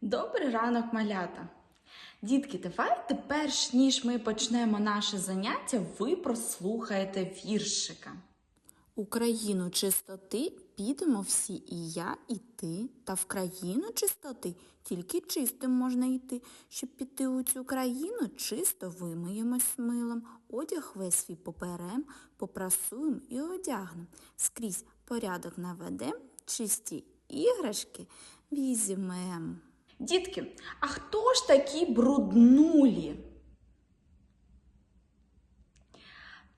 Добрий ранок, малята! Дітки, давайте перш ніж ми почнемо наше заняття, ви прослухаєте віршика. У країну чистоти підемо всі, і я, і ти. Та в країну чистоти тільки чистим можна йти. Щоб піти у цю країну, чисто вимиємось милом, одяг весь свій поперем, попрасуємо і одягнем. Скрізь порядок наведем, чисті іграшки візьмем. Дітки, а хто ж такі бруднулі?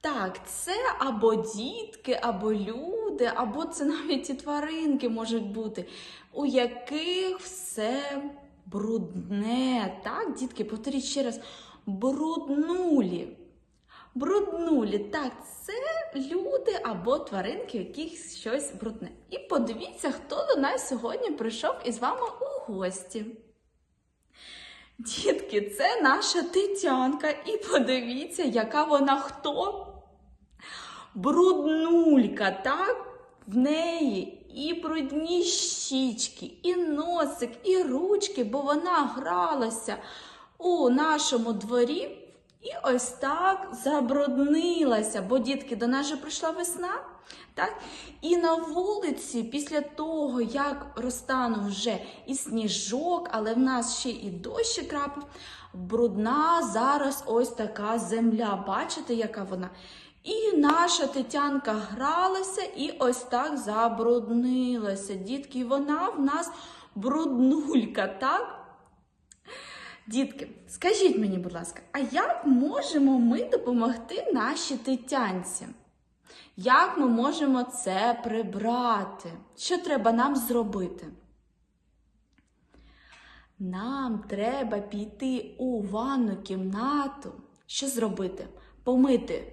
Так, це або дітки, або люди, або це навіть і тваринки можуть бути, у яких все брудне. Так, дітки, повторіть ще раз. Бруднулі. Бруднулі, так, це люди або тваринки, у яких щось брудне. І подивіться, хто до нас сьогодні прийшов із вами у гості. Дітки, це наша Тетянка. І подивіться, яка вона хто? Бруднулька, так? В неї і брудні щічки, і носик, і ручки, бо вона гралася у нашому дворі і ось так забруднилася, бо дітки до нас же прийшла весна. Так? І на вулиці, після того, як розтанув вже і сніжок, але в нас ще і дощі крапав, брудна зараз ось така земля. Бачите, яка вона? І наша Тетянка гралася і ось так забруднилася. Дітки, вона в нас бруднулька, так? Дітки, скажіть мені, будь ласка, а як можемо ми допомогти нашій Тетянці? Як ми можемо це прибрати? Що треба нам зробити? Нам треба піти у ванну кімнату. Що зробити? Помити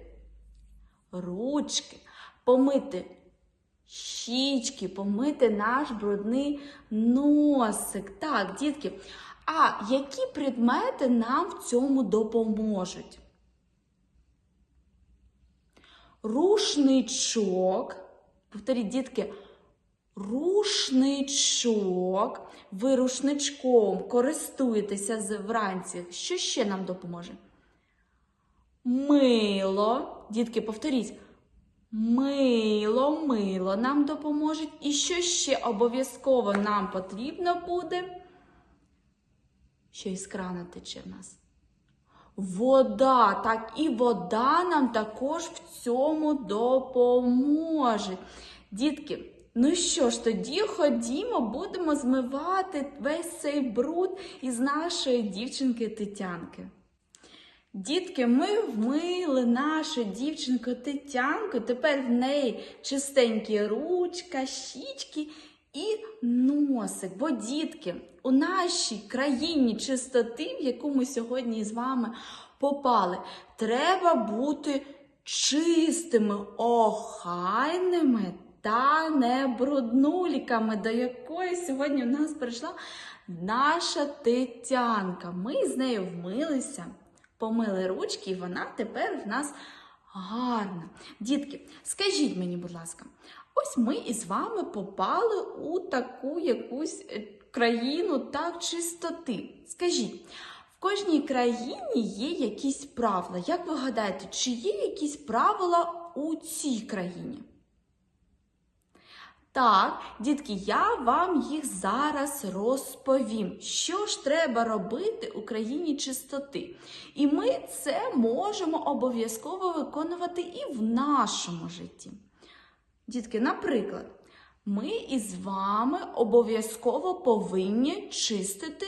ручки, помити щічки, помити наш брудний носик. Так, дітки. А які предмети нам в цьому допоможуть? Рушничок. Повторіть, дітки, рушничок. Ви рушничком користуєтеся вранці. Що ще нам допоможе? Мило. Дітки, повторіть. Мило, мило нам допоможе. І що ще обов'язково нам потрібно буде? Що із крана тече в нас? Вода, так, і вода нам також в цьому допоможе. Дітки, ну що ж, тоді ходімо, будемо змивати весь цей бруд із нашої дівчинки Тетянки. Дітки, ми вмили нашу дівчинку Тетянку, тепер в неї чистенькі ручка, щічки і носик. Бо, дітки, у нашій країні чистоти, в яку ми сьогодні з вами попали, треба бути чистими, охайними та небруднуліками, до якої сьогодні в нас прийшла наша Тетянка. Ми з нею вмилися, помили ручки, і вона тепер в нас гарна. Дітки, скажіть мені, будь ласка, ось ми із вами попали у таку якусь е, країну так чистоти. Скажіть, в кожній країні є якісь правила. Як ви гадаєте, чи є якісь правила у цій країні? Так, дітки, я вам їх зараз розповім. Що ж треба робити у країні чистоти? І ми це можемо обов'язково виконувати і в нашому житті. Дітки, наприклад, ми із вами обов'язково повинні чистити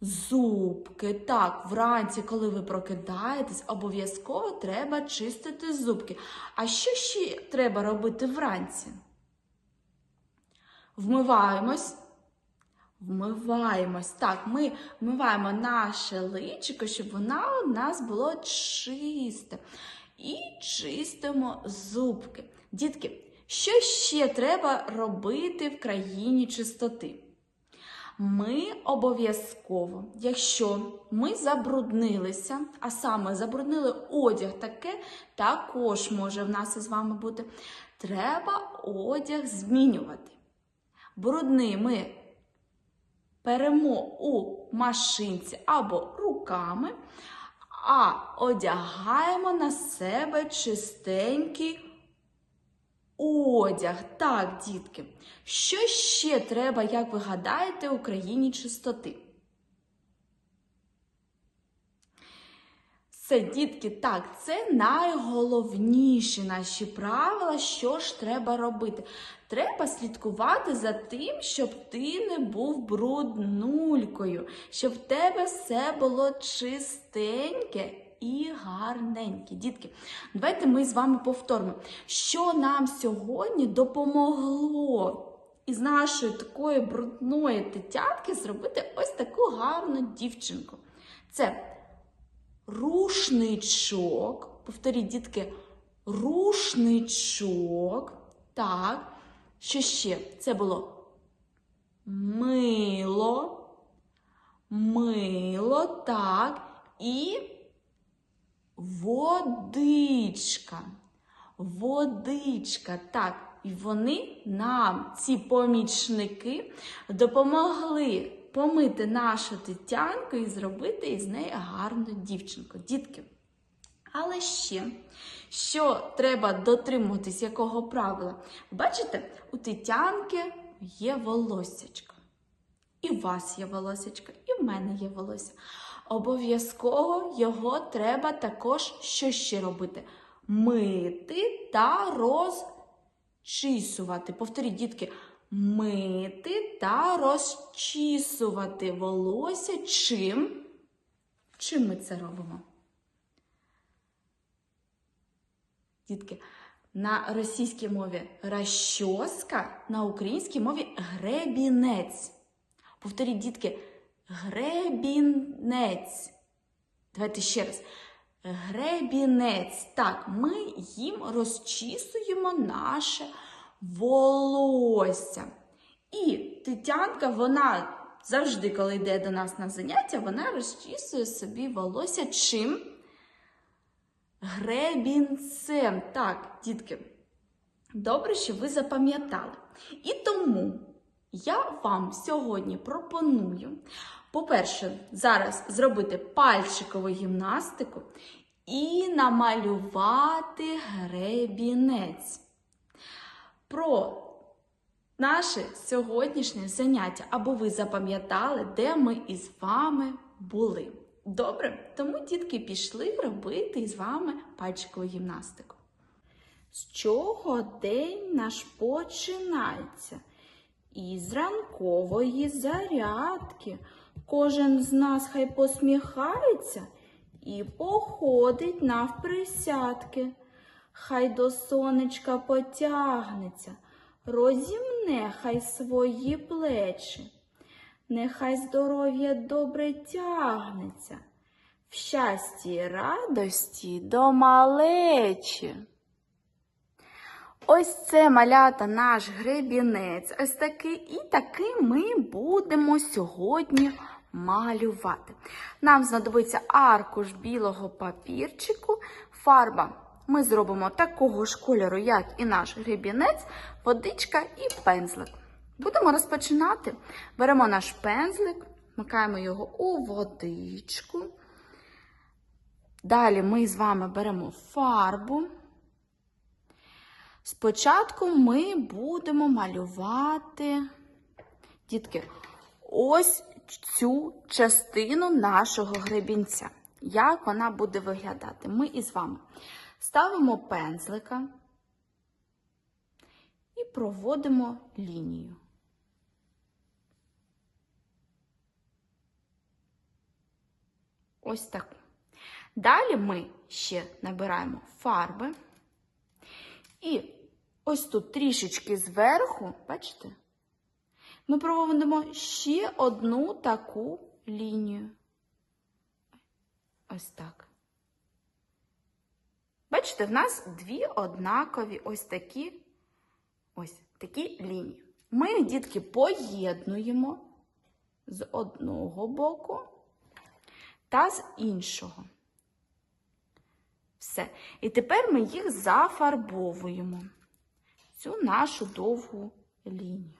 зубки. Так, вранці, коли ви прокидаєтесь, обов'язково треба чистити зубки. А що ще треба робити вранці? Вмиваємось. Вмиваємось. Так, ми вмиваємо наше личико, щоб воно у нас було чисте. І чистимо зубки. Дітки, що ще треба робити в країні чистоти? Ми обов'язково, якщо ми забруднилися, а саме забруднили одяг, таке також може в нас із вами бути. Треба одяг змінювати. Брудний ми перемо у машинці або руками, а одягаємо на себе чистенький одяг. Так, дітки. Що ще треба, як ви гадаєте, Україні чистоти? Все, дітки, так, це найголовніші наші правила, що ж треба робити. Треба слідкувати за тим, щоб ти не був бруднулькою, щоб в тебе все було чистеньке і гарненьке. Дітки, давайте ми з вами повторимо, що нам сьогодні допомогло із нашої такої брудної тетянки зробити ось таку гарну дівчинку. Це рушничок. Повторіть, дітки, рушничок. Так. Що ще? Це було мило. Мило, так. І водичка. Водичка, так. І вони нам, ці помічники, допомогли помити нашу тетянку і зробити із неї гарну дівчинку. Дітки. Але ще, що треба дотримуватись якого правила? Бачите, у тетянки є волосячко. І у вас є волосячко, і в мене є волосся. Обов'язково його треба також що ще робити? Мити та розчісувати. Повторіть, дітки, мити та розчісувати волосся. Чим? Чим ми це робимо? Дітки, на російській мові розчоска, на українській мові гребінець. Повторіть, дітки, гребінець. Давайте ще раз. Гребінець. Так, ми їм розчісуємо наше волосся. І Тетянка, вона завжди, коли йде до нас на заняття, вона розчісує собі волосся чим? Гребінцем. Так, дітки, добре, що ви запам'ятали. І тому я вам сьогодні пропоную, по-перше, зараз зробити пальчикову гімнастику і намалювати гребінець. Про наше сьогоднішнє заняття, або ви запам'ятали, де ми із вами були. Добре? Тому дітки пішли робити із вами пальчикову гімнастику. З чого день наш починається? Із ранкової зарядки. Кожен з нас хай посміхається і походить навприсядки. Хай до сонечка потягнеться, розімне хай свої плечі. Нехай здоров'я добре тягнеться, в щасті й радості до малечі. Ось це малята наш гребінець. Ось такий і такий ми будемо сьогодні малювати. Нам знадобиться аркуш білого папірчику, фарба. Ми зробимо такого ж кольору, як і наш гребінець, водичка і пензлик. Будемо розпочинати. Беремо наш пензлик, вмикаємо його у водичку. Далі ми з вами беремо фарбу. Спочатку ми будемо малювати, дітки, ось цю частину нашого гребінця. Як вона буде виглядати? Ми із вами ставимо пензлика і проводимо лінію. Ось так. Далі ми ще набираємо фарби. І ось тут трішечки зверху, бачите, ми проводимо ще одну таку лінію. Ось так. Бачите, в нас дві однакові ось такі ось такі лінії. Ми, дітки, поєднуємо з одного боку та з іншого. Все. І тепер ми їх зафарбовуємо. Цю нашу довгу лінію.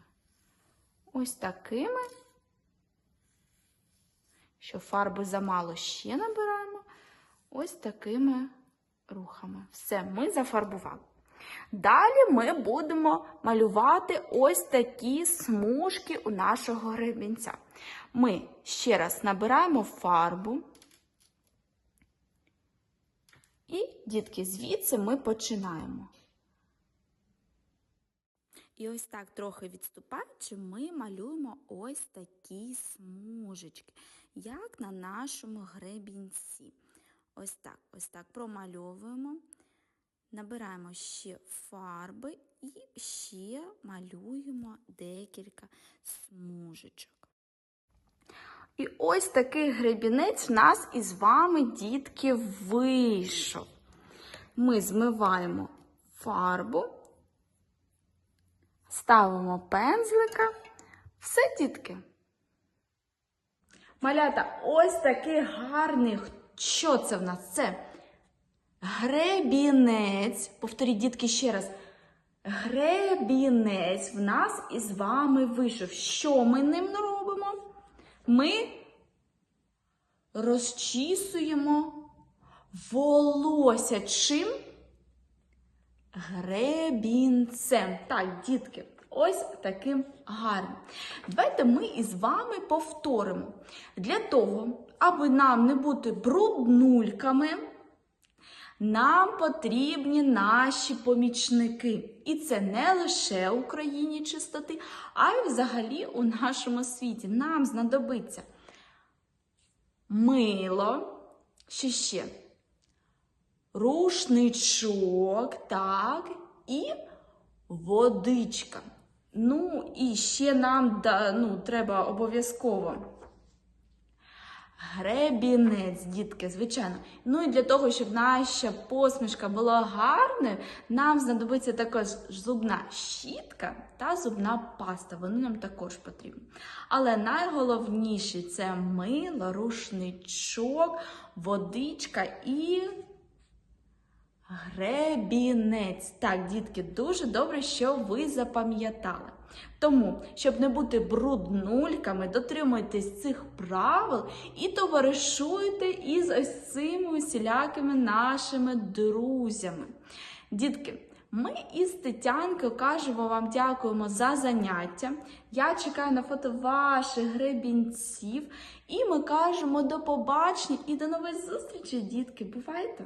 Ось такими що фарби замало, ще набираємо ось такими рухами. Все, ми зафарбували. Далі ми будемо малювати ось такі смужки у нашого гребінця. Ми ще раз набираємо фарбу. І, дітки, звідси ми починаємо. І ось так, трохи відступаючи, ми малюємо ось такі смужечки, як на нашому гребінці. Ось так, ось так промальовуємо, набираємо ще фарби і ще малюємо декілька смужечок. І ось такий гребінець в нас із вами, дітки, вийшов. Ми змиваємо фарбу, ставимо пензлика. Все, дітки. Малята, ось такий гарний. Що це в нас? Це гребінець. Повторіть, дітки, ще раз. Гребінець в нас із вами вийшов. Що ми ним робимо? Ми розчісуємо волосся чим? Гребінцем. Так, дітки, ось таким гарним. Давайте ми із вами повторимо. Для того, аби нам не бути бруднульками, нам потрібні наші помічники. І це не лише у країні чистоти, а й взагалі у нашому світі. Нам знадобиться мило, що ще? Рушничок, так, і водичка. Ну, і ще нам да, ну, треба обов'язково гребінець, дітки, звичайно. Ну і для того, щоб наша посмішка була гарною, нам знадобиться також зубна щітка та зубна паста. Вони нам також потрібні. Але найголовніше це мило, рушничок, водичка і гребінець. Так, дітки, дуже добре, що ви запам'ятали. Тому, щоб не бути бруднульками, дотримуйтесь цих правил і товаришуйте із ось цими усілякими нашими друзями. Дітки, ми із Тетянкою кажемо вам дякуємо за заняття. Я чекаю на фото ваших гребінців. І ми кажемо до побачення і до нових зустрічей, дітки. Бувайте!